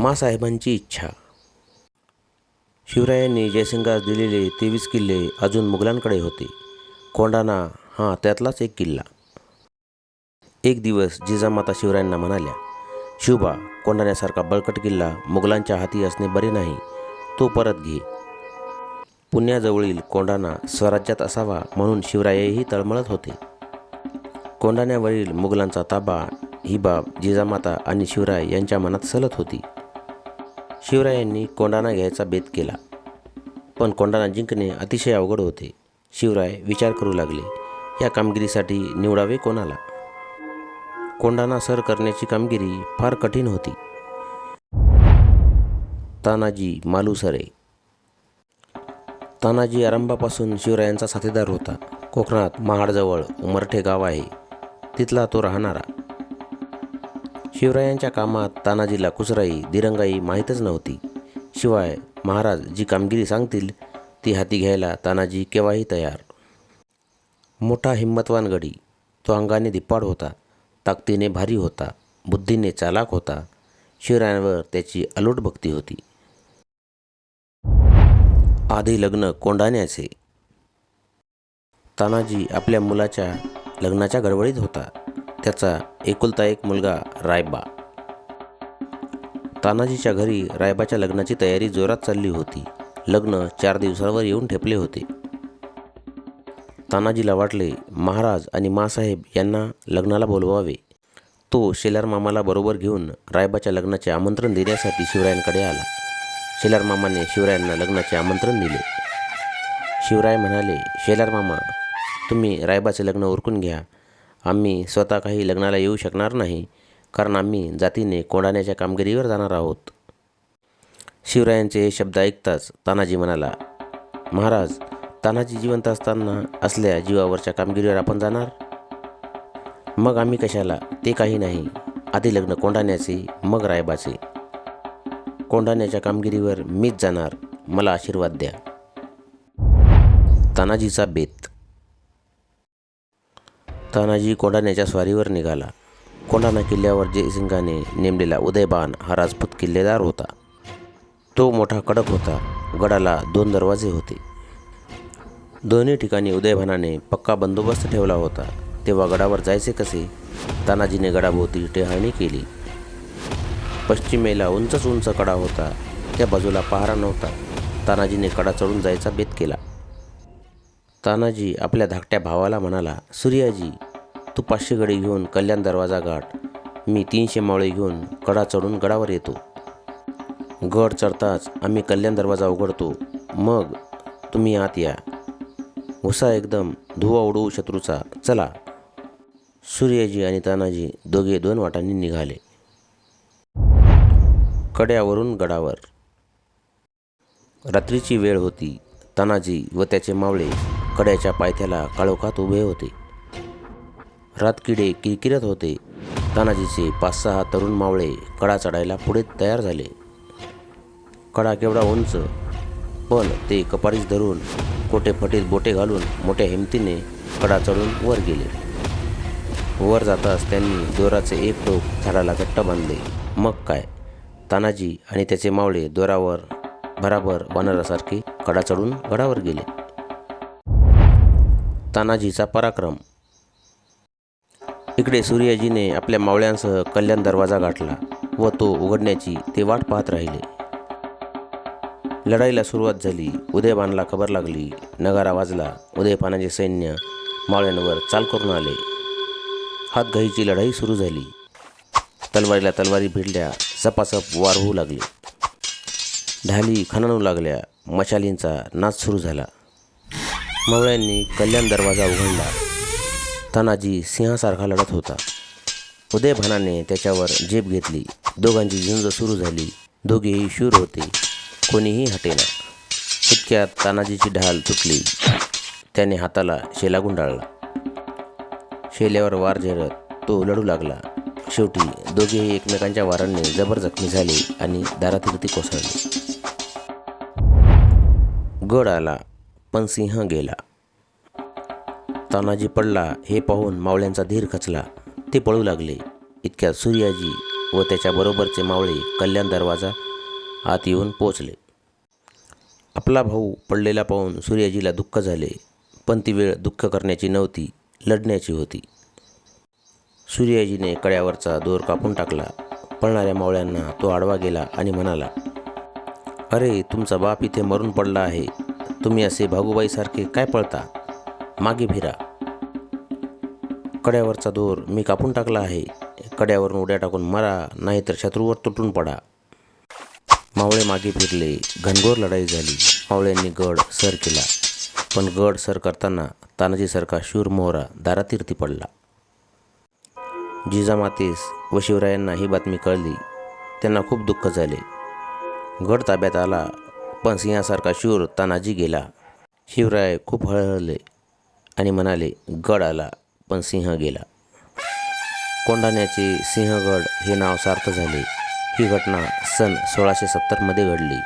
मासाहेबांची इच्छा. शिवरायांनी जयसिंगास दिलेले तेवीस किल्ले अजून मुघलांकडे होते. कोंडाणा हा त्यातलाच एक किल्ला. एक दिवस जिजामाता शिवरायांना म्हणाल्या शिवबा कोंडाण्यासारखा बळकट किल्ला मुघलांच्या हाती असणे बरे नाही. तो परत घे. पुण्याजवळील कोंडाणा स्वराज्यात असावा म्हणून शिवरायही तळमळत होते. कोंडाण्यावरील मुघलांचा ताबा ही बाब जिजामाता आणि शिवराय यांच्या मनात सलत होती. शिवरायांनी कोंडाणा घ्यायचा बेत केला. पण कोंडाणा जिंकणे अतिशय अवघड होते. शिवराय विचार करू लागले या कामगिरीसाठी निवडावे कोणाला? कोंडाणा सर करण्याची कामगिरी फार कठीण होती. तानाजी मालुसरे. तानाजी आरंभापासून शिवरायांचा साथीदार होता. कोकणात महाडजवळ उमरठे गाव आहे. तिथला तो राहणारा. शिवरायांच्या कामात तानाजीला कुसराई दिरंगाई माहीतच नव्हती. शिवाय महाराज जी कामगिरी सांगतील ती हाती घ्यायला तानाजी केव्हाही तयार. मोठा हिंमतवान गडी तो अंगाने धिप्पाड होता ताकदीने भारी होता बुद्धीने चालाक होता शिवरायांवर त्याची अलोट भक्ती होती. आधी लग्न कोंडाण्याचे तानाजी आपल्या मुलाच्या लग्नाच्या गडबडीत होता. त्याचा एकुलता एक मुलगा रायबा. तानाजीच्या घरी रायबाच्या लग्नाची तयारी जोरात चालली होती. लग्न चार दिवसावर येऊन ठेपले होते. तानाजीला वाटले महाराज आणि मासाहेब यांना लग्नाला बोलवावे. तो शेलार मामाला बरोबर घेऊन रायबाच्या लग्नाचे आमंत्रण देण्यासाठी शिवरायांकडे आला. शेलार मामाने शिवरायांना लग्नाचे आमंत्रण दिले. शिवराय म्हणाले शेलार मामा तुम्ही रायबाचे लग्न उरकून घ्या. आम्ही स्वतः काही लग्नाला येऊ शकणार नाही कारण आम्ही जातीने कोंडाण्याच्या कामगिरीवर जाणार आहोत. शिवरायांचे हे शब्द ऐकताच तानाजी म्हणाला महाराज तानाजी जिवंत असताना असल्या जीवावरच्या कामगिरीवर आपण जाणार? मग आम्ही कशाला? ते काही नाही. आधी लग्न कोंडाण्याचे मग रायबाचे. कोंडाण्याच्या कामगिरीवर मीच जाणार. मला आशीर्वाद द्या. तानाजीचा बेत तानाजी कोंडाण्याच्या स्वारीवर निघाला. कोंडाणा किल्ल्यावर जयसिंगाने नेमलेला उदयबान हा राजपूत किल्लेदार होता. तो मोठा कडक होता. गडाला दोन दरवाजे होते. दोन्ही ठिकाणी उदयभानाने पक्का बंदोबस्त ठेवला होता. तेव्हा गडावर जायचे कसे? तानाजीने गडाभोवती टेहाणी केली. पश्चिमेला उंचच उंच कडा होता. त्या बाजूला पहारा नव्हता. तानाजीने कडा चढून जायचा बेत केला. तानाजी आपल्या धाकट्या भावाला म्हणाला सूर्याजी तू पाचशे गडी घेऊन कल्याण दरवाजा गाठ. मी तीनशे मावळे घेऊन कडा चढून गडावर येतो. गड चढताच आम्ही कल्याण दरवाजा उघडतो. मग तुम्ही आत या. उसा एकदम धुवा उडवू शत्रूचा चला. सूर्याजी आणि तानाजी दोघे दोन वाटांनी निघाले. कड्यावरून गडावर. रात्रीची वेळ होती. तानाजी व त्याचे मावळे कड्याच्या पायथ्याला काळोखात उभे होते. रातकिडे किरकिरत होते. तानाजीचे पाच सहा तरुण मावळे कडा चढायला पुढे तयार झाले. कडा केवढा उंच पण ते कपारीस धरून कोठे फटीत बोटे घालून मोठ्या हिमतीने कडा चढून वर गेले. वर जाताच त्यांनी दोराचे एक टोक झाडाला घट्ट बांधले. मग काय? तानाजी आणि त्याचे मावळे दोरावर भराभर वानरासारखे कडा चढून गडावर गेले. तानाजीचा पराक्रम. इकडे सूर्याजीने आपल्या मावळ्यांसह कल्याण दरवाजा गाठला व तो उघडण्याची ते वाट पाहत राहिले. लढाईला सुरुवात झाली उदयपानाला खबर लागली नगारा वाजला उदयपानाचे सैन्य मावळ्यांवर चाल करून आले. हातघाईची लढाई सुरू झाली. तलवारीला तलवारी भिडल्या सपासप वार होऊ लागले. ढाली खणणू लागल्या मशालींचा नाच सुरू झाला. मवळ्यांनी कल्याण दरवाजा उघडला. तानाजी सिंहासारखा लढत होता. उदयभानाने त्याच्यावर जेब घेतली. दोघांची झुंज सुरू झाली. दोघेही शूर होते. कोणीही हटेना. इतक्यात तानाजीची ढाल तुटली. त्याने हाताला शेला गुंडाळला. शेल्यावर वार झेरत तो लढू लागला. शेवटी दोघेही एकमेकांच्या वारांनी जबर जखमी झाले आणि दारातीर्थी कोसळले. गड आला. पण सिंह गेला. तानाजी पडला हे पाहून मावळ्यांचा धीर खचला. ते पळू लागले. इतक्यात सूर्याजी व त्याच्याबरोबरचे मावळे कल्याण दरवाजा आत येऊन पोचले आपला भाऊ पडलेला पाहून सूर्याजीला दुःख झाले पण ती वेळ दुःख करण्याची नव्हती लढण्याची होती. सूर्याजीने कड्यावरचा दोर कापून टाकला. पळणाऱ्या मावळ्यांना तो आडवा गेला आणि म्हणाला अरे तुमचा बाप इथे मरून पडला आहे. तुम्ही असे भागूबाईसारखे काय पळता? मागे फिरा. कड्यावरचा दोर मी कापून टाकला आहे. कड्यावरून उड्या टाकून मरा नाहीतर शत्रूवर तुटून पडा. मावळे मागे फिरले. घनघोर लढाई झाली. मावळ्यांनी गड सर केला. पण गड सर करताना तानाजीसारखा शूर मोहरा दारातीर्थी पडला. जिजामातेस व शिवरायांना ही बातमी कळली. त्यांना खूप दुःख झाले. गड ताब्यात आला. पण सिंहासारखा शूर तानाजी गेला. शिवराय खूप हळहळले आणि म्हणाले गड आला पण सिंह गेला. कोंढाण्याचे सिंहगड हे नाव सार्थ झाले. ही घटना सन सोळाशे सत्तरमध्ये घडली.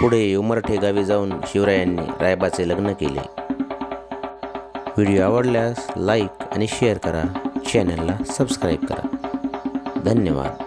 पुढे उमरठे गावी जाऊन शिवरायांनी रायबाचे लग्न केले. व्हिडिओ आवडल्यास लाईक आणि शेअर करा. चॅनलला सबस्क्राईब करा. धन्यवाद.